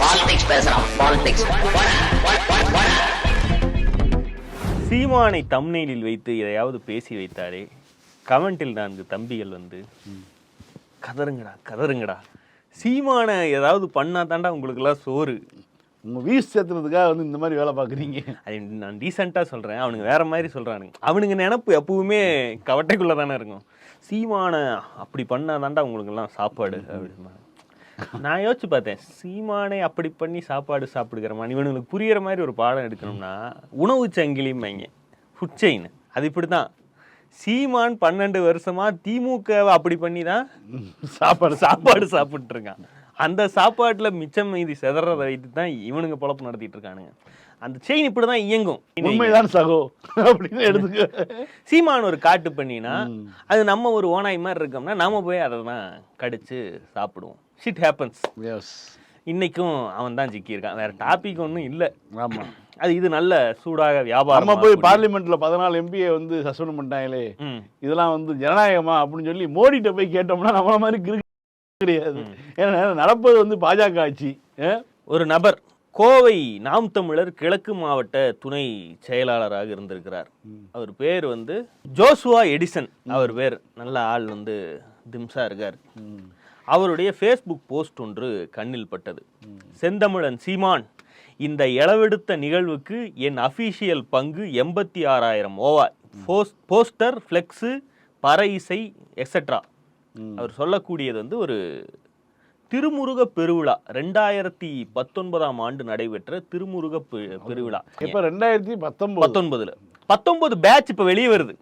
Politics பேசுறான் politics சீமானை தம்னெயிலில் வைத்து எதையாவது பேசி வைத்தாலே கமெண்டில் நான்கு தம்பிகள் வந்து கதறுங்கடா கதறுங்கடா. சீமானை ஏதாவது பண்ணா தாண்டா உங்களுக்கெல்லாம் சோறு. உங்க வீஸ் சேர்த்துறதுக்காக வந்து இந்த மாதிரி வேலை பார்க்குறீங்க. அது நான் டீசெண்டாக சொல்கிறேன் அவனுங்க வேற மாதிரி சொல்கிறானுங்க அவனுங்க நினப்பு எப்பவுமே கவட்டைக்குள்ளே தானே இருக்கும். சீமானை அப்படி பண்ணா தாண்டா உங்களுக்கெல்லாம் சாப்பாடு அப்படின்னா நான் யோசிச்சு பார்த்தேன் சீமானை அப்படி பண்ணி சாப்பாடு சாப்பிடுகிறமான் இவனுங்களுக்கு புரியுற மாதிரி ஒரு பாடம் எடுக்கணும்னா உணவு சங்கிலிம்பாங்க ஃபுட் செயின் அது இப்படி தான் சீமான் பன்னெண்டு வருஷமா திமுக அப்படி பண்ணி தான் சாப்பாடு சாப்பாடு சாப்பிட்டு இருக்கான் அந்த சாப்பாட்டுல மிச்சம் மீதி செதறதை வைத்து தான் இவனுங்க பொழப்பு நடத்திட்டு இருக்கானுங்க. அந்த செயின் இப்படி தான் இயங்கும். உண்மைதான் சகோ. அப்படின்னு எடுத்துக்க. சீமான் ஒரு காட்டு பண்ணினா அது நம்ம ஒரு ஓனாய் மாதிரி இருக்கோம்னா நாம போய் அதை தான் கடிச்சு சாப்பிடுவோம். ஷிட் ஹேப்பன்ஸ் எஸ் இன்னைக்கும் அவன் தான் சிக்கியிருக்கான். வேற டாபிக் ஒன்றும் இல்லை. ஆமா. அது இது நல்ல சூடாக வியாபாரம் நம்ம போய் பார்லிமெண்ட்ல பதினாலு எம்பியை வந்து சஸ்பெண்ட் பண்ணிட்டாங்களே. இதெல்லாம் வந்து ஜனநாயகமா அப்படின்னு சொல்லி மோடிட்ட போய் கேட்டோம்னா நம்மள மாதிரி கிடையாது. ஏன்னா நடப்பது வந்து பாஜக ஆட்சி? ஒரு நபர் கோவை நாம் தமிழர் கிழக்கு மாவட்ட துணை செயலாளராக இருந்திருக்கிறார். அவர் பேர் வந்து ஜோசுவா எடிசன். அவர் பேர் நல்ல ஆள் வந்து திம்சா இருக்கார். அவருடைய ஃபேஸ்புக் போஸ்ட் ஒன்று கண்ணில் பட்டது. செந்தமிழன் சீமான் இந்த இளவெடுத்த நிகழ்வுக்கு என் அஃபீஷியல் பங்கு எண்பத்தி ஆறாயிரம் ஓவாய். போஸ் போஸ்டர் ஃப்ளெக்ஸு பற இசை எக்ஸெட்ரா அவர் சொல்லக்கூடியது வந்து ஒரு திருமுருக பெருவிழா ரெண்டாயிரத்தி பத்தொன்பதாம் ஆண்டு நடைபெற்ற திருமுருக பெருவிழா. இப்ப ரெண்டாயிரத்தி பத்தொன்பது. பத்தொன்பதுல. பத்தொன்பது பேட்ச் இப்ப வெளியே வருது.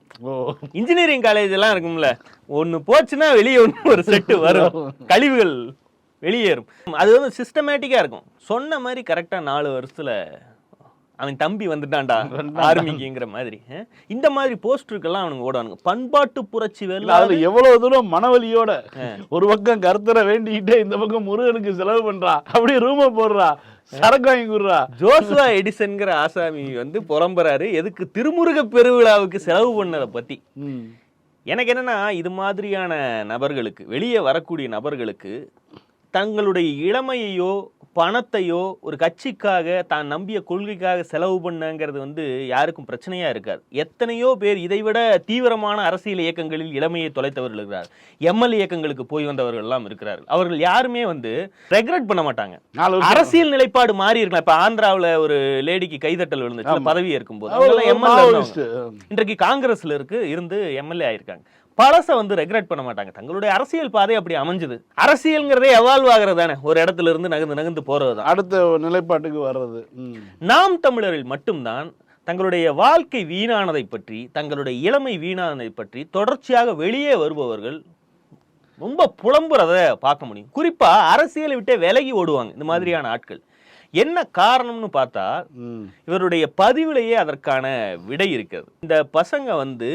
இன்ஜினியரிங் காலேஜ் எல்லாம் இருக்கும்ல. ஒன்னு போச்சுன்னா வெளியே ஒன்று ஒரு செட்டு வரும். கழிவுகள் வெளியேறும். அது வந்து சிஸ்டமேட்டிக்கா இருக்கும். சொன்ன மாதிரி கரெக்டா நாலு வருஷத்துல அவன் தம்பி வந்துட்டான்டா ஆர்மிக்குங்கிற மாதிரி? இந்த மாதிரி போஸ்டருக்கெல்லாம் அவனுங்க ஓடுவானுங்க. பண்பாட்டு புரட்சி வெல்ல அதுல எவ்வளவு தூரம் மனவலியோட ஒரு பக்கம் கருத்தரை வேண்டிக்கிட்டே இந்த பக்கம் முருகனுக்கு செலவு பண்றா அப்படியே ரூம போடுறா சரக்கு வாங்கி கொடுறா. ஜோசுவா எடிசன்ங்கிற ஆசாமி வந்து புலம்புறாரு. எதுக்கு திருமுருக பெருவிழாவுக்கு செலவு பண்ணதை பத்தி. எனக்கு என்னன்னா இது மாதிரியான நபர்களுக்கு வெளியே வரக்கூடிய நபர்களுக்கு தங்களுடைய இளமையையோ பணத்தையோ ஒரு கட்சிக்காக தான் நம்பிய கொள்கைக்காக செலவு பண்ணங்கிறது வந்து யாருக்கும் பிரச்சனையா இருக்காது. எத்தனையோ பேர் இதைவிட தீவிரமான அரசியல் இயக்கங்களில் இளமையை தொலைத்தவர்கள் இருக்கிறார். எம்எல்ஏ இயக்கங்களுக்கு போய் வந்தவர்கள் எல்லாம் இருக்கிறார்கள். அவர்கள் யாருமே வந்து ரெக்ரெட் பண்ண மாட்டாங்க. அரசியல் நிலைப்பாடு மாறி இருக்கலாம் இப்ப ஆந்திராவுல ஒரு லேடிக்கு கைதட்டல் விழுந்துச்சு. பதவி இருக்கும்போது. இன்றைக்கு காங்கிரஸ்ல இருக்கு இருந்து எம்எல்ஏ ஆயிருக்காங்க. பழச வந்து ரெக்ரெட் பண்ண மாட்டாங்க. தங்களுடைய அரசியல் பாதை அப்படி அமைஞ்சது. அரசியல்ங்கிறதே எவால்வ் ஆகிறது தானே. ஒரு இடத்துல இருந்து நகர்ந்து நகர்ந்து போறதுதான் அடுத்த நிலைப்பாட்டுக்கு வர்றது. நாம் தமிழரில் மட்டும்தான் தங்களுடைய வாழ்க்கை வீணானதை பற்றி தங்களுடைய இளமை வீணானதை பற்றி தொடர்ச்சியாக வெளியே வருபவர்கள் ரொம்ப புலம்புறத பார்க்க முடியும். குறிப்பா அரசியலை விட்டே விலகி ஓடுவாங்க இந்த மாதிரியான ஆட்கள். என்ன காரணம்னு பார்த்தா. இவருடைய பதிவிலேயே அதற்கான விடை இருக்கிறது. இந்த பசங்க வந்து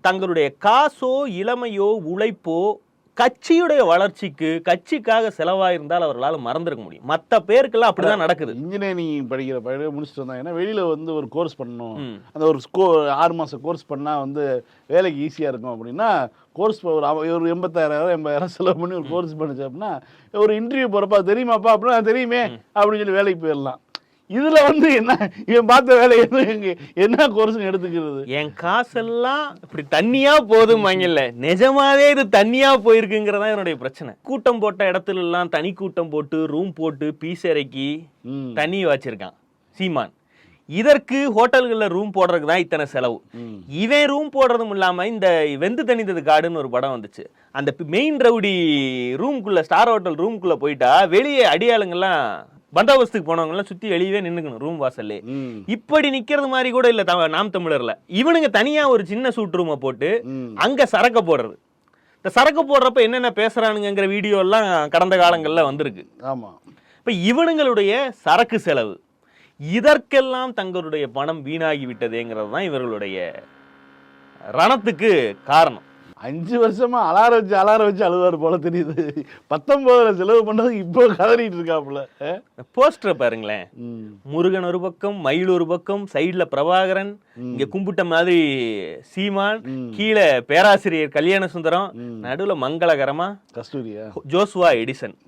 தங்களுடைய காசோ இளமையோ உழைப்போ கட்சியுடைய வளர்ச்சிக்கு கட்சிக்காக செலவாயிருந்தால் அவர்களால் மறந்திருக்க முடியும். மற்ற பேருக்கெல்லாம் அப்படிதான் நடக்குது. இன்ஜினியரிங் படிக்கிற பையன் முடிச்சுட்டு வந்தாங்கன்னா வெளியில வந்து ஒரு கோர்ஸ் பண்ணணும். அந்த ஒரு ஸ்கோ ஆறு மாசம் கோர்ஸ் பண்ணா வந்து வேலைக்கு ஈஸியா இருக்கும் அப்படின்னா கோர்ஸ் ஒரு ஒரு எண்பத்தாயிரம் எண்பதாயிரம் செலவு பண்ணி ஒரு கோர்ஸ் பண்ணுச்சு அப்படின்னா ஒரு இன்டர்வியூ போறப்பா தெரியுமாப்பா? அப்படின்னா தெரியுமே அப்படின்னு சொல்லி வேலைக்கு போயிடலாம். இதுல வந்து என்ன? இவன் பார்த்த வேலை என்ன இங்க- என்ன கோர்ஸ் எடுத்துக்கிறது? என் காசெல்லாம் இப்படி தண்ணியா போதும் வாங்கல நிஜமாவே இது தண்ணியா போயிருக்குங்கிறதா என்னுடைய பிரச்சனை. கூட்டம் போட்ட இடத்துல எல்லாம் தனி கூட்டம் போட்டு ரூம் போட்டு பீஸ் இறக்கி. தண்ணி வச்சிருக்கான் சீமான். இதற்கு ஹோட்டல்கள்ல ரூம் போடுறதுக்கு தான் இத்தனை செலவு. இவன் ரூம் போடுறதும் இல்லாம இந்த வெந்து தணிந்தது காடுன்னு ஒரு படம் வந்துச்சு. அந்த மெயின் ரவுடி ரூம்குள்ள ஸ்டார் ஹோட்டல் ரூம்குள்ள போயிட்டா வெளியே அடியாளுங்கெல்லாம் பந்தோபஸ்துக்கு போனவங்க எல்லாம் சுத்தி வெளியவே நின்னுக்கணும் ரூம் வாசல்லே. இப்படி நிக்கிறது மாதிரி கூட இல்ல தம- நாம் தமிழர்ல. இவனுங்க தனியா ஒரு சின்ன சூட் ரூமை போட்டு. அங்க சரக்க போடுறது. இந்த சரக்கு போடுறப்ப என்னென்ன பேசுறானுங்கிற வீடியோ எல்லாம் கடந்த காலங்கள்ல வந்திருக்கு. ஆமா. இப்ப இவனுங்களுடைய சரக்கு செலவு இதற்கெல்லாம் தங்களுடைய பணம் வீணாகி விட்டதேங்கிறது தான் இவர்களுடைய ரணத்துக்கு காரணம். அஞ்சு வருஷமா அலாரம் வச்சு அலாரம் வச்சு அழுவாரு போல தெரியுது. பத்தொன்பதுல செலவு பண்ணதுக்கு இப்போ கதறிட்டு இருக்காப்புல? போஸ்டரை பாருங்களேன். முருகன் ஒரு பக்கம் மயில் ஒரு பக்கம் சைடுல பிரபாகரன் இங்க கும்பிட்ட மாதிரி சீமான் கீழே பேராசிரியர் கல்யாண சுந்தரம் நடுவுல மங்களகரமா கஸ்தூரியா? ஜோசுவா எடிசன்.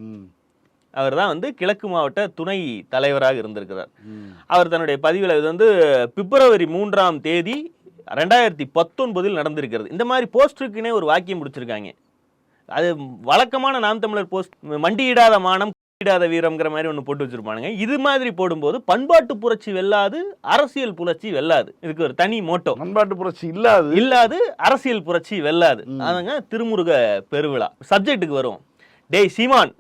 அவர் தான் வந்து கிழக்கு மாவட்ட துணை தலைவராக இருந்திருக்கிறார். அவர் தன்னுடைய பதிவில் இது வந்து பிப்ரவரி மூன்றாம் தேதி ரெண்டாயிரத்தி பத்தொன்பதில் நடந்திருக்கிறது. இந்த மாதிரி போஸ்டருக்குனே ஒரு வாக்கியம் முடிச்சிருக்காங்க. அது வழக்கமான நாம் தமிழர் போஸ்ட் மண்டியிடாத மானம் இடாத வீரம்ங்கிற மாதிரி ஒன்று போட்டு வச்சிருப்பானுங்க. இது மாதிரி போடும்போது பண்பாட்டு புரட்சி வெல்லாது அரசியல் புரட்சி வெல்லாது. இதுக்கு ஒரு தனி மோட்டோ. பண்பாட்டு புரட்சி இல்லாது? இல்லாது அரசியல் புரட்சி வெல்லாது. அதுங்க திருமுருக பெருவிழா. சப்ஜெக்ட்டுக்கு வரும் டேய் சீமான்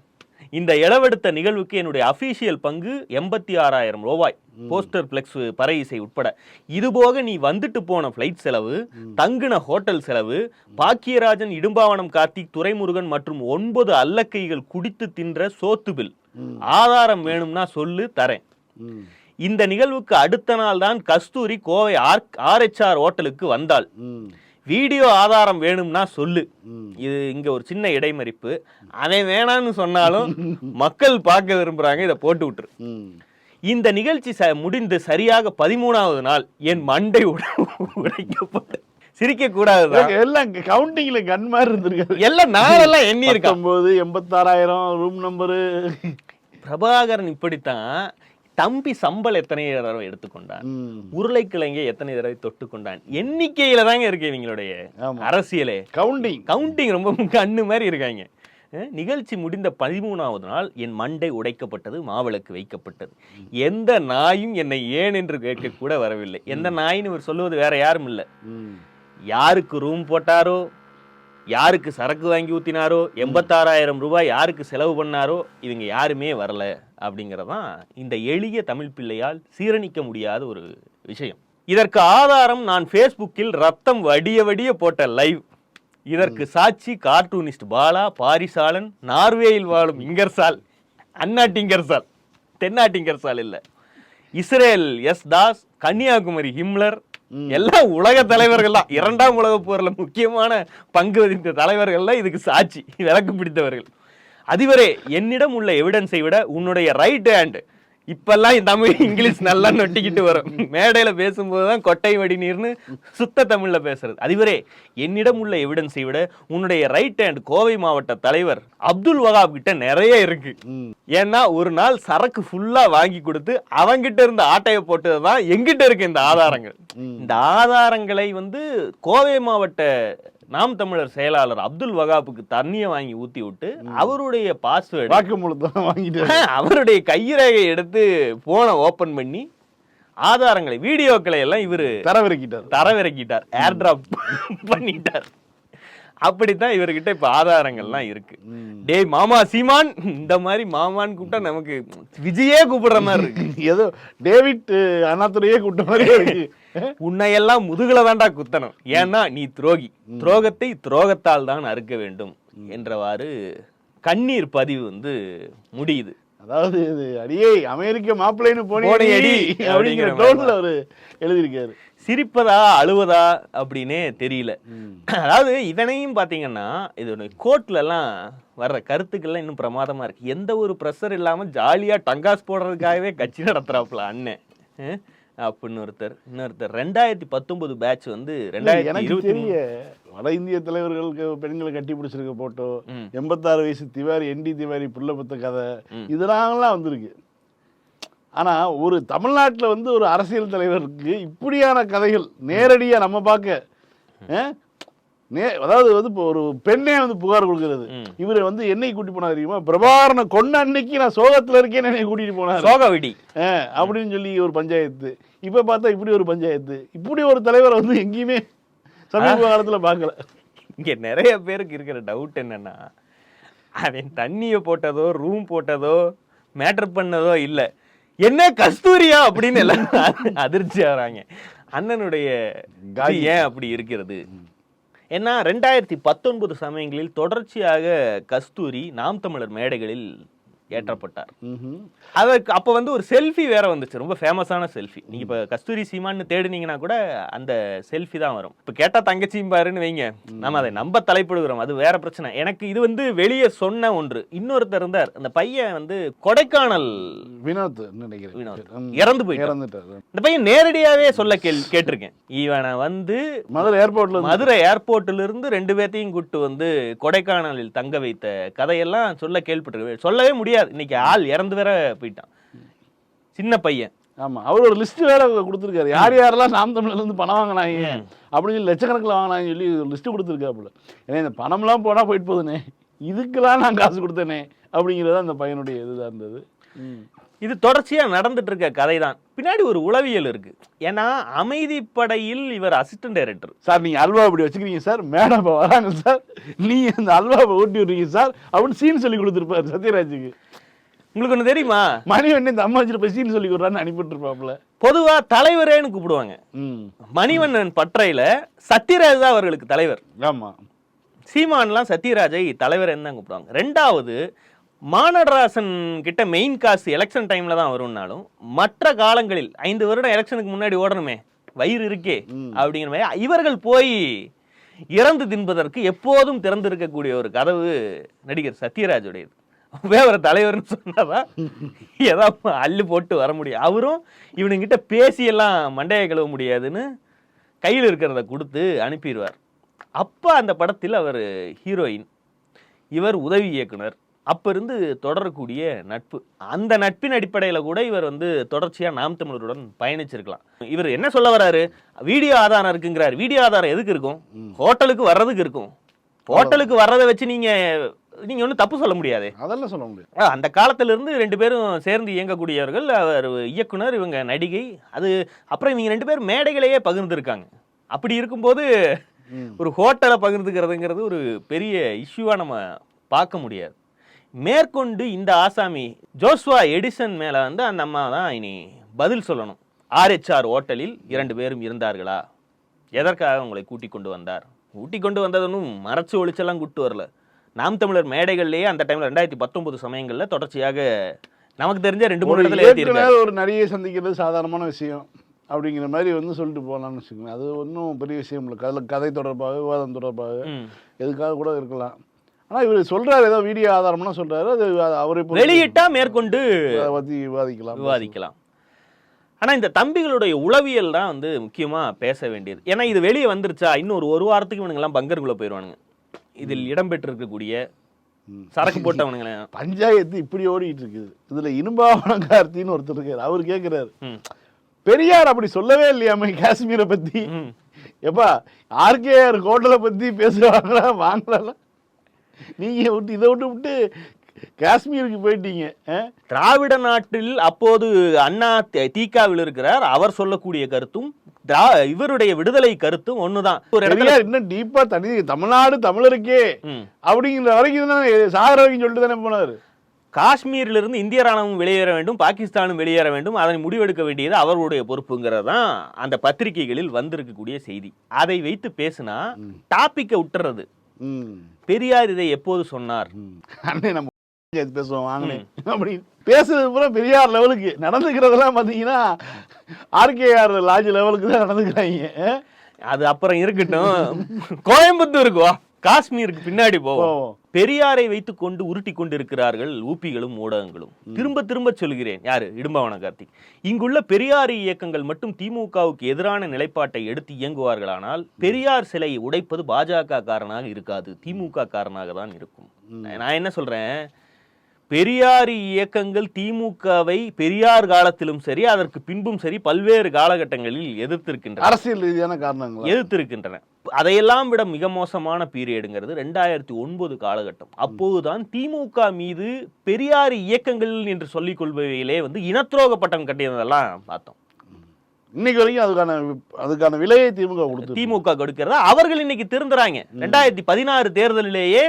இந்த இளவெடுத்த நிகழ்வுக்கு என்னுடைய அபிஷியல் பங்கு எண்பத்தி ஆறாயிரம் ரூபாய். போஸ்டர் பிளெக்ஸ் பறை இசை உட்பட. இதுபோக நீ வந்துட்டு போன ஃப்ளைட் செலவு தங்குன ஹோட்டல் செலவு பாக்கியராஜன் இடும்பாவனம் கார்த்திக் துரைமுருகன் மற்றும் ஒன்பது அல்லக்கைகள் குடித்து தின்ற சோத்து பில் ஆதாரம் வேணும்னா சொல்லு தரேன். இந்த நிகழ்வுக்கு அடுத்த நாள் தான் கஸ்தூரி கோவை ஆர் ஆர்ஹெச்ஆர் ஹோட்டலுக்கு வந்தாள். வீடியோ ஆதாரம் வேணும்னா சொல்லு. இது இங்க ஒரு சின்ன இடைமறிப்பு. அவன் வேணான்னு சொன்னாலும் மக்கள் பார்க்க விரும்புறாங்க இதை போட்டு விட்டுரு. இந்த நிகழ்ச்சி ச- முடிந்து சரியாக பதிமூணாவது நாள் என் மண்டை உட- உடைக்கப்பட்டு சிரிக்க கூடாதுதான் எல்லாம் கவுண்டிங்ல கன் மாதிரி இருந்திருக்காரு எல்லாம் நாளெல்லாம் எண்ணி இருக்கான் பத்தொன்பது எண்பத்தாறாயிரம் ரூம் நம்பரு பிரபாகரன் இப்படித்தான் தம்பி சம்பல் எத்தனை தடவை எடுத்துக்கொண்டான்? உருளைக்கிழங்கை எத்தனை தடவை தொட்டு கொண்டான் எண்ணிக்கையில தாங்க இருக்கு இவங்களுடைய. அரசியலே. கவுண்டிங் கவுண்டிங் ரொம்ப கண்ணு மாதிரி இருக்காங்க. நிகழ்ச்சி முடிந்த பதிமூணாவது நாள் என் மண்டை உடைக்கப்பட்டது மாவிளக்கு வைக்கப்பட்டது. எந்த நாயும் என்னை ஏன் என்று கேட்க கூட வரவில்லை. எந்த நாயின்னு இவர் சொல்லுவது வேற யாரும் இல்லை. யாருக்கு ரூம் போட்டாரோ யாருக்கு சரக்கு வாங்கி ஊத்தினாரோ எண்பத்தாறாயிரம் ரூபாய் யாருக்கு செலவு பண்ணாரோ இவங்க யாருமே வரல. அப்படிங்கறதான் இந்த எளிய தமிழ் பிள்ளையால் சீரணிக்க முடியாத ஒரு விஷயம். இதற்கு ஆதாரம் நான் ஃபேஸ்புக்கில் ரத்தம் வடிய வடிய போட்ட லைவ் இதற்கு சாட்சி கார்ட்டூனிஸ்ட் பாலா பாரிசாலன் நார்வேயில் வாழும் இங்கர்சால் அந்நாட்டிங்கர்சால் தென்னாட்டிங்கர்சால் இல்ல. Israel S Das Kanyakumari Himmler எல்லாம் உலக தலைவர்கள் தான். இரண்டாம் உலக போர்ல முக்கியமான பங்கு வகித்த தலைவர்கள்லாம் இதுக்கு சாட்சி. விளக்கு பிடித்தவர்கள். அதிபரே என்னிடம் உள்ள எவிடன்ஸை விட உன்னுடைய ரைட் ஹேண்ட் இப்பெல்லாம் தமிழ் இங்கிலீஷ் நல்லா நொட்டிக்கிட்டு வரும். மேடையில பேசும்போது தான் கொட்டை வடி நீர்னு சுத்த தமிழ்ல பேசுறது. அதிபரே என்னிடம் உள்ள எவிடன்ஸை விட உன்னுடைய ரைட் ஹேண்ட் கோவை மாவட்ட தலைவர் அப்துல் வகாப் கிட்ட நிறைய இருக்கு. ஏன்னா ஒரு நாள் சரக்கு ஃபுல்லா வாங்கி கொடுத்து அவங்கிட்ட இருந்த ஆட்டையை போட்டது தான் எங்கிட்ட இருக்கு இந்த ஆதாரங்கள். இந்த ஆதாரங்களை வந்து கோவை மாவட்ட நாம் தமிழர் செயலாளர் அப்துல் வகாப்புக்கு தண்ணியை வாங்கி ஊத்தி விட்டு அவருடைய பாஸ்வேர்டு வாக்குமூலத்தான் வாங்கிட்டு அவருடைய கைரேகை எடுத்து போனை ஓபன் பண்ணி ஆதாரங்களை வீடியோக்களை எல்லாம் இவரு தரவிறக்கிட்டார். தரவிறக்கிட்டார் ஏர் டிராப் பண்ணிட்டார். அப்படித்தான் இவர்கிட்ட இப்ப ஆதாரங்கள்லாம் இருக்கு. டேய் மாமா சீமான் இந்த மாதிரி மாமான்னு கூப்பிட்டா நமக்கு விஜயே கூப்பிடுற மாதிரி இருக்கு. ஏதோ டேவிட் அண்ணாத்துறையே கூட்ட மாதிரியே இருக்கு. உன்னையெல்லாம் முதுகுல தான்டா குத்தணும். ஏன்னா நீ துரோகி. துரோகத்தை துரோகத்தால் தான் அறுக்க வேண்டும் என்றவாறு கண்ணீர் பதிவு வந்து முடியுது. அதாவது இது அடியே அமெரிக்க மாப்பிள்ளைன்னு போனி அடி அப்படிங்கிற டோன்ல அவரு எழுதியிருக்காரு. சிரிப்பதா அழுவதா அப்படின்னே தெரியல. அதாவது இதனையும் பாத்தீங்கன்னா இது கோர்ட்ல எல்லாம் வர்ற கருத்துக்கள்லாம் இன்னும் பிரமாதமா இருக்கு. எந்த ஒரு ப்ரெஷர் இல்லாம ஜாலியா டங்காஸ் போடுறதுக்காகவே கட்சி நடத்துறாப்புல அண்ணன். அப்படின்னு ஒருத்தர் இன்னொருத்தர். ரெண்டாயிரத்தி பத்தொன்பது பேட்ச் வந்து ரெண்டாயிரத்தி வட இந்திய தலைவர்களுக்கு பெண்களை கட்டி பிடிச்சிருக்க போட்டோ. எண்பத்தாறு வயசு திவாரி என்டி திவாரி புள்ள புத்த கதை இதெல்லாம் வந்திருக்கு. ஆனா ஒரு தமிழ்நாட்டுல வந்து ஒரு அரசியல் தலைவருக்கு இப்படியான கதைகள் நேரடியா நம்ம பார்க்க நே அதாவது வந்து இப்போ ஒரு பெண்ணே வந்து புகார் கொடுக்கிறது. இவர் வந்து என்னை கூட்டி போனார் தெரியுமா? பிரபாகரனை கொன்ன அன்னைக்கு நான் சோகத்துல இருக்கேன்னு என்னை கூட்டிட்டு போனார். சோக விடி அஹ், அப்படின்னு சொல்லி ஒரு பஞ்சாயத்து. இப்ப பார்த்தா இப்படி ஒரு பஞ்சாயத்து. இப்படி ஒரு தலைவர் வந்து எங்கேயுமே சமீப காலத்துல பார்க்கல. இங்க நிறைய பேருக்கு இருக்கிற டவுட் என்னன்னா அவன் தண்ணிய போட்டதோ ரூம் போட்டதோ மேட்டர் பண்ணதோ இல்ல. என்ன கஸ்தூரியா அப்படின்னு எல்லாம் அதிர்ச்சி ஆறாங்க அண்ணனுடைய இது ஏன் அப்படி இருக்கிறது? ஏன்னா ரெண்டாயிரத்தி பத்தொன்பது சமயங்களில் தொடர்ச்சியாக கஸ்தூரி நாம் தமிழர் மேடைகளில் ஏற்றப்பட்டார். அதற்கு அப்போ வந்து ஒரு செல்ஃபி வேற வந்துச்சு. ரொம்ப ஃபேமஸான செல்ஃபி. நீங்க இப்ப கஸ்தூரி சீமான்னு தேடுனீங்கன்னா கூட அந்த செல்ஃபி தான் வரும். இப்ப கேட்டா தங்கச்சியும் பாருன்னு வைங்க. நம்ம அதை நம்ப தலைப்படுகிறோம். அது வேற பிரச்சனை. எனக்கு இது வந்து வெளியே சொன்ன ஒன்று. இன்னொருத்தர் இருந்தார். அந்த பையன் வந்து கொடைக்கானல் வினோத் நினைக்கிறேன். வினோத். இறந்து போயிட்டார். இறந்துட்டாரு. இந்த பையன் நேரடியாவே சொல்ல கேள் கேட்டிருக்கேன். இவனை வந்து மதுரை ஏர்போர்ட்ல மதுரை ஏர்போர்ட்ல இருந்து ரெண்டு பேர்த்தையும் கூட்டு வந்து கொடைக்கானலில் தங்க வைத்த கதையெல்லாம் சொல்ல கேள்விப்பட்டிருக்கேன். சொல்லவே முடியாது. தெரியாது. இன்னைக்கு ஆள் இறந்து வேற போயிட்டான். சின்ன பையன். ஆமா அவர் ஒரு லிஸ்ட் வேற கொடுத்துருக்காரு. யார் யாரெல்லாம் நாம் தமிழ்ல இருந்து பணம் வாங்கினாங்க அப்படின்னு சொல்லி லட்சக்கணக்கில் வாங்கினாங்கன்னு சொல்லி லிஸ்ட் கொடுத்துருக்காப்புல. ஏன்னா இந்த பணம்லாம் போனா போயிட்டு போகுதுனே. இதுக்கெல்லாம் நான் காசு கொடுத்தேனே அப்படிங்கிறது அந்த பையனுடைய இதுதான் இருந்தது. இது தொடர்ச்சியா நடந்துட்டு இருக்க கதை தான் பின்னாடி ஒரு உளவியல் இருக்கு. ஏன்னா அமைதிப்படையில் இவர் அசிஸ்டன்ட் டைரக்டர் சார் நீங்க அல்வா இப்படி வச்சுக்கிறீங்க சார். மேடம் வராங்க சார். நீங்க அந்த அல்வாவை ஊட்டி விடுறீங்க சார். அப்படின்னு சீன் சொல்லி கொடுத்துருப்பாரு சத்யராஜுக்கு. உங்களுக்கு ஒண்ணு தெரியுமா? மணி வந்து இந்த அம்மா வச்சுட்டு போய் சீன் சொல்லி கொடுறான்னு அனுப்பிட்டுருப்பாப்புல பொதுவா தலைவரேன்னு கூப்பிடுவாங்க. மணிவண்ணன் பற்றையில சத்யராஜ் தான் அவர்களுக்கு தலைவர். ஆமா. சீமான்லாம் சத்யராஜை தலைவர் தான் கூப்பிடுவாங்க. ரெண்டாவது மானடராசன் கிட்ட மெயின் காசு எலெக்ஷன் டைம்ல தான் வரும்னாலும் மற்ற காலங்களில் ஐந்து வருடம் எலெக்ஷனுக்கு முன்னாடி ஓடணுமே வயிறு இருக்கே அப்படிங்கிற மாதிரி இவர்கள் போய் இறந்து தின்பதற்கு எப்போதும் திறந்திருக்கக்கூடிய ஒரு கதவு நடிகர் சத்யராஜுடையது. வேற தலைவர்னு சொன்னாதான் ஏதாவது அள்ளு போட்டு வர முடியும். அவரும் இவனுங்கிட்ட பேசியெல்லாம் மண்டையை கழுவ முடியாதுன்னு கையில் இருக்கிறத கொடுத்து அனுப்பிடுவார். அப்போ அந்த படத்தில் அவர் ஹீரோயின் இவர் உதவி இயக்குனர் அப்ப இருந்து தொடரக்கூடிய நட்பு. அந்த நட்பின் அடிப்படையில் கூட இவர் வந்து தொடர்ச்சியாக நாம் தமிழருடன் பயணிச்சிருக்கலாம். இவர் என்ன சொல்ல வராரு? வீடியோ ஆதாரம் இருக்குங்கிறார். வீடியோ ஆதாரம் எதுக்கு இருக்கும்? ஹோட்டலுக்கு வர்றதுக்கு இருக்கும். ஹோட்டலுக்கு வர்றதை வச்சு நீங்க நீங்க ஒன்றும் தப்பு சொல்ல முடியாது. அதெல்லாம் சொல்ல முடியாது. அந்த காலத்துல இருந்து ரெண்டு பேரும் சேர்ந்து இயங்கக்கூடியவர்கள் அவர் இயக்குனர் இவங்க நடிகை. அது அப்புறம் இவங்க ரெண்டு பேரும் மேடைகளையே பகிர்ந்துருக்காங்க. அப்படி இருக்கும்போது. ஒரு ஹோட்டலை பகிர்ந்துக்கிறதுங்கிறது ஒரு பெரிய இஷ்யூவா நம்ம பார்க்க முடியாது. மேற்கொண்டு இந்த ஆசாமி ஜோஸ்வா எடிசன் மேல வந்து அந்த அம்மா தான் இனி பதில் சொல்லணும். ஆர்ஹெச்ஆர் ஹோட்டலில் இரண்டு பேரும் இருந்தார்களா? எதற்காக உங்களை கூட்டிக் கொண்டு வந்தார்? கூட்டிக் கொண்டு வந்ததுன்னு மறைச்சு ஒளிச்செல்லாம் கூட்டு வரல. நாம் தமிழர் மேடைகள்லயே அந்த டைம்ல ரெண்டாயிரத்தி பத்தொன்பது சமயங்கள்ல தொடர்ச்சியாக நமக்கு தெரிஞ்ச ரெண்டு மூணு இடத்துல ஒரு நடிகை சந்திக்கிறது சாதாரணமான விஷயம் அப்படிங்கிற மாதிரி வந்து சொல்லிட்டு போகலாம்னு வச்சுக்கோங்க அது ஒன்றும் பெரிய விஷயம் இல்லை. கதை கதை தொடர்பாக விவாதம் தொடர்பாக. எதுக்காக கூட இருக்கலாம். ஆனால் இவர் சொல்றாரு ஏதோ வீடியோ ஆதாரம்னா சொல்றாரு. அது அவரை வெளியிட்டா மேற்கொண்டு அதை பற்றி விவாதிக்கலாம். விவாதிக்கலாம். ஆனா இந்த தம்பிகளுடைய உளவியல் தான் வந்து முக்கியமா பேச வேண்டியது. ஏன்னா இது வெளியே வந்துருச்சா? இன்னும் ஒரு ஒரு வாரத்துக்கு இவனுங்கெல்லாம் பங்கருக்குள்ள போயிடுவானுங்க இதில் இடம்பெற்றிருக்கக்கூடிய. சரக்கு போட்டவனுங்களே. பஞ்சாயத்து இப்படி ஓடிட்டு இருக்குது இதுல இனும்பாவனம் கார்த்தின்னு ஒருத்தர் இருக்காரு. அவர் கேட்கிறாரு. பெரியார் அப்படி சொல்லவே இல்லையாமே காஷ்மீரை பத்தி. எப்பா ஆர்கேஆர் ஹோட்டலை பத்தி பேசுவாங்களா? வாங்கலாம் நீங்க விட்டு இதை விட்டு விட்டு காஷ்மீருக்கு போயிட்டீங்க? திராவிட நாட்டில் அப்போது அண்ணா தி- திகாவில் இருக்கிறார். அவர் சொல்லக்கூடிய கருத்தும் திரா- இவருடைய விடுதலை கருத்தும் ஒண்ணுதான். ஒரு இடத்துல இன்னும் டீப்பா தனி தமிழ்நாடு தமிழருக்கே. அப்படிங்கிற வரைக்கும் தானே சாகர வரைக்கும் சொல்லிட்டு தானே போனாரு. காஷ்மீரிலிருந்து இந்திய ராணுவம் வெளியேற வேண்டும் பாகிஸ்தானும் வெளியேற வேண்டும் அதனை முடிவெடுக்க வேண்டியது அவர்களுடைய பொறுப்புங்கிறது தான் அந்த பத்திரிகைகளில் வந்திருக்கக்கூடிய செய்தி. அதை வைத்து பேசினா டாபிக்கை விட்டுறது பெரியார் இதை எப்போது சொன்னார்? பஞ்சாயத்து பேசுவோம் வாங்கினேன் அப்படின்னு பேசுறது பூரா பெரியார் லெவலுக்கு. நடந்துக்கிறதெல்லாம் பார்த்தீங்கன்னா ஆர்கேஆர் லாட்ஜ் லெவலுக்கு தான் நடந்துக்கிறாங்க? அது அப்புறம் இருக்கட்டும். கோயம்புத்தூருக்கு வா. காஷ்மீருக்கு பின்னாடி போவோம். பெரியாரை வைத்துக் கொண்டு உருட்டி கொண்டிருக்கிறார்கள் ஊப்பிகளும் ஊடகங்களும். திரும்ப திரும்ப சொல்கிறேன். யாரு? இடும்பாவன கார்த்திக். இங்குள்ள பெரியாரி இயக்கங்கள் மட்டும் திமுகவுக்கு எதிரான நிலைப்பாட்டை எடுத்து இயங்குவார்களானால் பெரியார் சிலையை உடைப்பது பாஜக காரனாக இருக்காது. திமுக காரனாக தான் இருக்கும். நான் என்ன சொல்றேன்? பெரியாரி இயக்கங்கள் திமுகவை பெரியார் காலத்திலும் சரி அதற்கு பின்பும் சரி பல்வேறு காலகட்டங்களில் எதிர்த்திருக்கின்றன. அரசியல் ரீதியான காரணங்களா. எதிர்த்திருக்கின்றன. அதையெல்லாம் விட மிக மோசமான பீரியடுங்கிறது ரெண்டாயிரத்தி ஒன்பது காலகட்டம். அப்போதுதான் திமுக மீது பெரியார் இயக்கங்கள் என்று சொல்லிக் கொள்பவையிலே வந்து இனத்துரோக பட்டம் கட்டியதெல்லாம் பார்த்தோம். இன்னைக்கு வரைக்கும் அதுக்கான அதுக்கான விலையை திமுக கொடுத்து திமுக கொடுக்கிறதா? அவர்கள் இன்னைக்கு திருந்துறாங்க. ரெண்டாயிரத்தி பதினாறு தேர்தலிலேயே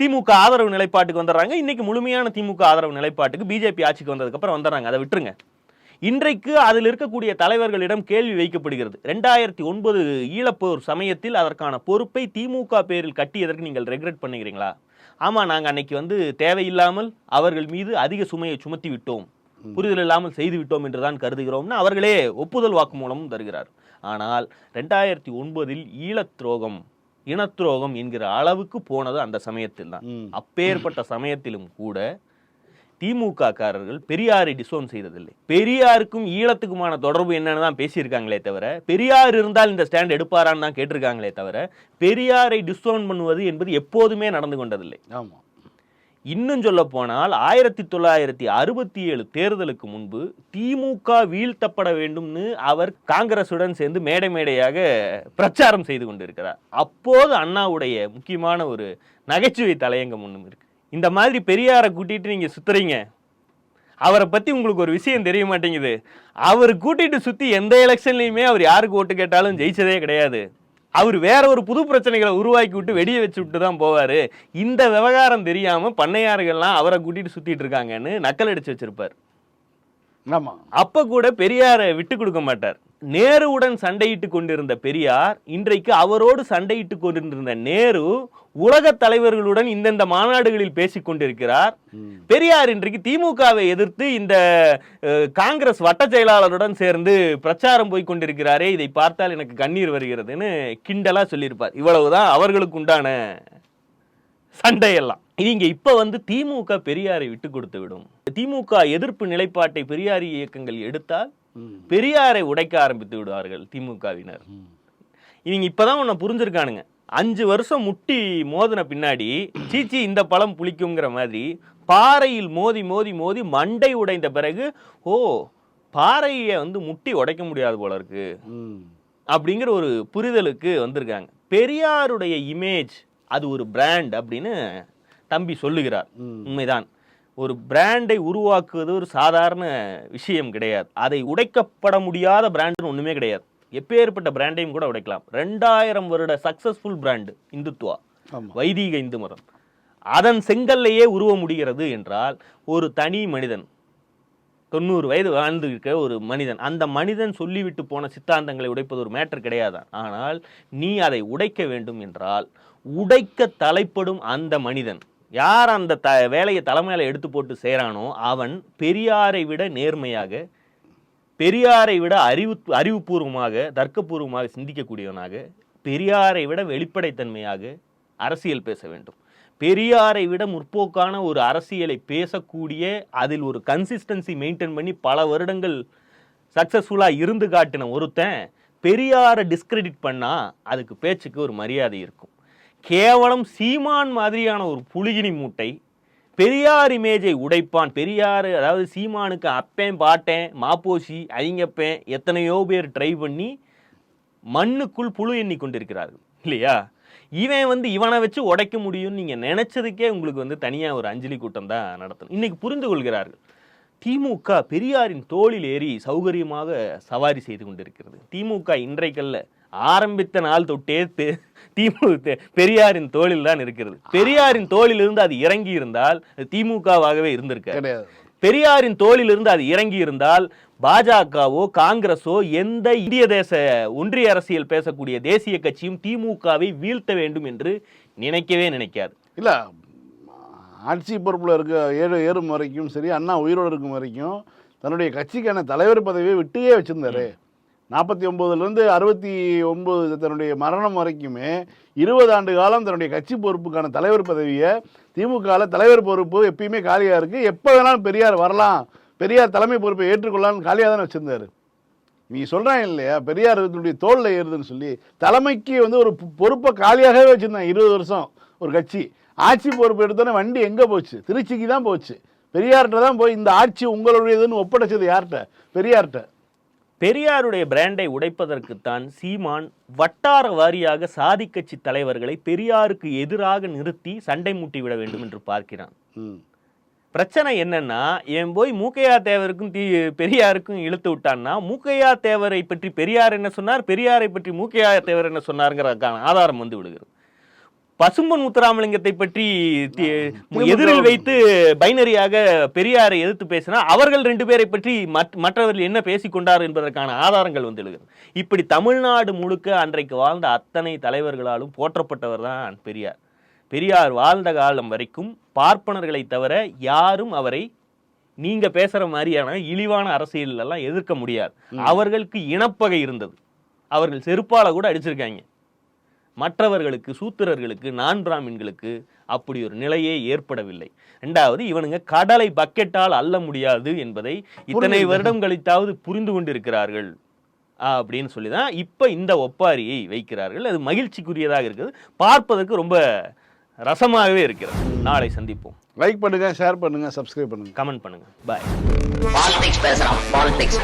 திமுக ஆதரவு நிலைப்பாட்டுக்கு வந்துடுறாங்க. இன்னைக்கு முழுமையான திமுக ஆதரவு நிலைப்பாட்டுக்கு பிஜேபி ஆட்சிக்கு வந்ததுக்கு அப்புறம் வந்துடுறாங்க. அதை விட்டுருங்க. இன்றைக்கு அதில் இருக்கக்கூடிய தலைவர்களிடம் கேள்வி வைக்கப்படுகிறது. ரெண்டாயிரத்தி ஒன்பது ஈழப்போர் சமயத்தில் அதற்கான பொறுப்பை திமுக பேரில் கட்டியதற்கு நீங்கள் ரெக்ரெட் பண்ணுகிறீங்களா? ஆமா நாங்க அன்னைக்கு வந்து தேவையில்லாமல் அவர்கள் மீது அதிக சுமையை சுமத்தி விட்டோம். புரிதல் இல்லாமல் செய்து விட்டோம் என்றுதான் கருதுகிறோம்னு அவர்களே ஒப்புதல் வாக்குமூலமும் தருகிறார். ஆனால் ரெண்டாயிரத்தி ஒன்பதில் ஈழத் துரோகம் இனத்துரோகம் என்கிற அளவுக்கு போனது அந்த சமயத்தில் தான். அப்பேற்பட்ட சமயத்திலும் கூட திமுக காரர்கள் பெரியாரை டிசோன் செய்ததில்லை. பெரியாருக்கும் ஈழத்துக்குமான தொடர்பு என்னன்னு தான் பேசியிருக்காங்களே தவிர பெரியார் இருந்தால் இந்த ஸ்டாண்ட் எடுப்பாரான்னு தான் கேட்டிருக்காங்களே தவிர பெரியாரை டிசோன் பண்ணுவது என்பது எப்போதுமே நடந்து கொண்டதில்லை. ஆமா. இன்னும் சொல்ல போனால் ஆயிரத்தி தொள்ளாயிரத்தி அறுபத்தி ஏழு தேர்தலுக்கு முன்பு திமுக வீழ்த்தப்பட வேண்டும்னு அவர் காங்கிரசுடன் சேர்ந்து மேடை மேடையாக பிரச்சாரம் செய்து கொண்டிருக்கிறார். அப்போது அண்ணாவுடைய முக்கியமான ஒரு நகைச்சுவை தலையங்கம் ஒன்றும் இருக்கு. இந்த மாதிரி பெரியாரை கூட்டிட்டு நீங்க சுத்துறீங்க. அவரை பத்தி உங்களுக்கு ஒரு விஷயம் தெரிய மாட்டேங்குது. அவர் கூட்டிட்டு சுத்தி எந்த எலெக்ஷன்லயுமே அவர் யாருக்கு ஓட்டு கேட்டாலும் ஜெயிச்சதே கிடையாது. அவர் வேற ஒரு புது பிரச்சனைகளை உருவாக்கி விட்டு வெடிய வச்சு விட்டு தான் போவாரு. இந்த விவகாரம் தெரியாம பண்ணையார்கள்லாம் அவரை கூட்டிட்டு சுத்திட்டு இருக்காங்கன்னு நக்கல் அடிச்சு வச்சிருப்பார். ஆமா. அப்ப கூட பெரியாரை விட்டு கொடுக்க மாட்டார். நேருவுடன் சண்டையிட்டு கொண்டிருந்த பெரியார் இன்றைக்கு அவரோடு சண்டையிட்டு கொண்டிருந்த நேரு உலக தலைவர்களுடன் இந்தந்த மாநாடுகளில் பேசிக் கொண்டிருக்கிறார். பெரியார் இன்றைக்கு திமுகவை எதிர்த்து இந்த காங்கிரஸ் வட்ட செயலாளருடன் சேர்ந்து பிரச்சாரம் போய் கொண்டிருக்கிறாரே. இதை பார்த்தால் எனக்கு கண்ணீர் வருகிறதுன்னு கிண்டலா சொல்லியிருப்பார். இவ்வளவுதான் அவர்களுக்கு உண்டான சண்டையெல்லாம். நீங்க இப்ப வந்து திமுக பெரியாரை விட்டு கொடுத்து விடும். திமுக எதிர்ப்பு நிலைப்பாட்டை பெரியார் இயக்கங்கள் எடுத்தால். பெரியாரை உடைக்க ஆரம்பித்து விடுவார்கள் திமுகவினர். இவங்க இப்பதான் உன்னை புரிஞ்சிருக்கானுங்க. அஞ்சு வருஷம் முட்டி மோதின பின்னாடி சீச்சி இந்த பழம் புளிக்குங்கிற மாதிரி பாறையில் மோதி மோதி மோதி மண்டை உடைந்த பிறகு ஓ பாறையை வந்து முட்டி உடைக்க முடியாது போல இருக்கு. அப்படிங்கிற ஒரு புரிதலுக்கு வந்திருக்காங்க. பெரியாருடைய இமேஜ் அது ஒரு பிராண்ட் அப்படின்னு தம்பி சொல்லுகிறார். உண்மைதான். ஒரு பிராண்டை உருவாக்குவது ஒரு சாதாரண விஷயம் கிடையாது. அதை உடைக்கப்பட முடியாத பிராண்டுன்னு ஒண்ணுமே கிடையாது. எப்பேற்பட்ட பிராண்டையும் கூட உடைக்கலாம். ரெண்டாயிரம் வருட சக்சஸ்ஃபுல் பிராண்டு இந்துத்துவா. வைதீக இந்து மதம். அதன் செங்கல்லையே உருவ முடிகிறது என்றால் ஒரு தனி மனிதன் தொண்ணூறு வயது வாழ்ந்து இருக்க ஒரு மனிதன் அந்த மனிதன் சொல்லிவிட்டு போன சித்தாந்தங்களை உடைப்பது ஒரு மேட்டர் கிடையாது ஆனால் நீ அதை உடைக்க வேண்டும் என்றால் உடைக்க தலைப்படும் அந்த மனிதன். யார் அந்த த வேலையை தலைமையில் எடுத்து போட்டு செய்கிறானோ அவன் பெரியாரை விட நேர்மையாக பெரியாரை விட அறிவு அறிவுபூர்வமாக தர்க்கபூர்வமாக சிந்திக்கக்கூடியவனாக பெரியாரை விட வெளிப்படைத்தன்மையாக அரசியல் பேச வேண்டும். பெரியாரை விட முற்போக்கான ஒரு அரசியலை பேசக்கூடிய அதில் ஒரு கன்சிஸ்டன்சி மெயின்டைன் பண்ணி பல வருடங்கள் சக்ஸஸ்ஃபுல்லாக இருந்து காட்டின ஒருத்தன் பெரியாரை டிஸ்கிரெடிட் பண்ணால் அதுக்கு பேச்சுக்கு ஒரு மரியாதை இருக்கும். கேவலம் சீமான் மாதிரியான ஒரு புலிகினி மூட்டை பெரியார் இமேஜை உடைப்பான். பெரியார் அதாவது சீமானுக்கு அப்பேன் பாட்டேன் மாப்போசி ஐங்கப்பேன் எத்தனையோ பேர் ட்ரை பண்ணி மண்ணுக்குள் புழு எண்ணி கொண்டிருக்கிறார்கள் இல்லையா? இவன் வந்து இவனை வச்சு உடைக்க முடியும்னு நீங்கள் நினச்சதுக்கே உங்களுக்கு வந்து தனியாக ஒரு அஞ்சலி கூட்டம் தான் நடத்தணும். இன்றைக்கி புரிந்து கொள்கிறார்கள். திமுக பெரியாரின் தோளில் ஏறி சௌகரியமாக சவாரி செய்து கொண்டிருக்கிறது. திமுக இன்றைக்கல்ல ஆரம்பித்த நாள் தொட்டே திமுக பெரியாரின் தோளில் தான் இருக்கிறது. பெரியாரின் தோளிலிருந்து அது இறங்கி இருந்தால் திமுகவாகவே இருந்திருக்காது கிடையாது. பெரியாரின் தோளிலிருந்து அது இறங்கி இருந்தால் பாஜகவோ காங்கிரஸோ எந்த இந்திய தேச ஒன்றிய அரசியல் பேசக்கூடிய தேசிய கட்சியும் திமுகவை வீழ்த்த வேண்டும் என்று நினைக்கவே நினைக்காது. இல்ல ஆட்சி பொறுப்புல இருக்க ஏழு ஏறும் வரைக்கும் சரி அண்ணா உயிரோடு இருக்கும் வரைக்கும் தன்னுடைய கட்சிக்கான தலைவர் பதவியை விட்டுயே வச்சிருந்தாரு. நாற்பத்தி ஒன்பதுலேருந்து அறுபத்தி ஒன்பது தன்னுடைய மரணம் வரைக்குமே இருபது ஆண்டு காலம் தன்னுடைய கட்சி பொறுப்புக்கான தலைவர் பதவியை திமுகவில் தலைவர் பொறுப்பு எப்பயுமே காலியாக இருக்குது எப்போ வேணாலும் பெரியார் வரலாம். பெரியார் தலைமை பொறுப்பை ஏற்றுக்கொள்ளலாம்னு காலியாக தானே வச்சிருந்தாரு. நீ சொல்கிறாங்க இல்லையா? பெரியார் தன்னுடைய தோளில் ஏறுதுன்னு சொல்லி தலைமைக்கு வந்து ஒரு பொறுப்பை காலியாகவே வச்சுருந்தாங்க இருபது வருஷம் ஒரு கட்சி. ஆட்சி பொறுப்பு எடுத்தோன்னே வண்டி எங்கே போச்சு? திருச்சிக்கு தான் போச்சு. பெரியார்கிட்ட தான் போய் இந்த ஆட்சி உங்களுடையதுன்னு ஒப்படைச்சது யார்கிட்ட? பெரியார்கிட்ட. பெரியாருடைய பிராண்டை உடைப்பதற்குத்தான் சீமான் வட்டார வாரியாக சாதி கட்சி தலைவர்களை பெரியாருக்கு எதிராக நிறுத்தி சண்டை மூட்டி விட வேண்டும் என்று பார்க்கிறான். பிரச்சனை என்னன்னா இவன் போய் மூக்கையா தேவருக்கும் தீ பெரியாருக்கும் இழுத்து விட்டான்னா மூக்கையா தேவரை பற்றி பெரியார் என்ன சொன்னார் பெரியாரை பற்றி மூக்கையா தேவர் என்ன சொன்னாருங்கிறதுக்கான ஆதாரம் வந்து விடுகிறது. பசும்பன் முத்துராமலிங்கத்தை பற்றி எதிரில் வைத்து பைனரியாக பெரியாரை எதிர்த்து பேசினா அவர்கள் ரெண்டு பேரை பற்றி மற்ற- மற்றவர்கள் என்ன பேசிக் கொண்டார் என்பதற்கான ஆதாரங்கள் வந்து எழுகிறது இப்படி தமிழ்நாடு முழுக்க அன்றைக்கு வாழ்ந்த அத்தனை தலைவர்களாலும் போற்றப்பட்டவர் தான் பெரியார். பெரியார் வாழ்ந்த காலம் வரைக்கும் பார்ப்பனர்களை தவிர யாரும் அவரை நீங்க பேசுற மாதிரியான இழிவான அரசியல் எல்லாம் எதிர்க்க முடியாது. அவர்களுக்கு இனப்பகை இருந்தது. அவர்கள் செருப்பால கூட அடிச்சிருக்காங்க. மற்றவர்களுக்கு சூத்திரர்களுக்கு நான் பிராமின்களுக்கு அப்படி ஒரு நிலையே ஏற்படவில்லை. ரெண்டாவது இவனுங்க கடலை பக்கெட்டால் அள்ள முடியாது என்பதை இத்தனை. வருடம் கழித்தாவது புரிந்து கொண்டிருக்கிறார்கள். அப்படின்னு சொல்லி தான் இப்போ இந்த ஒப்பாரியை வைக்கிறார்கள். அது மகிழ்ச்சிக்குரியதாக இருக்குது. பார்ப்பதற்கு ரொம்ப ரசமாகவே இருக்கிறது. நாளை சந்திப்போம். லைக் பண்ணுங்க ஷேர் பண்ணுங்க சப்ஸ்கிரைப் பண்ணுங்க. கமெண்ட் பண்ணுங்க. பாய் பாலிடிக்ஸ் பேசுறான் பாலிடிக்ஸ்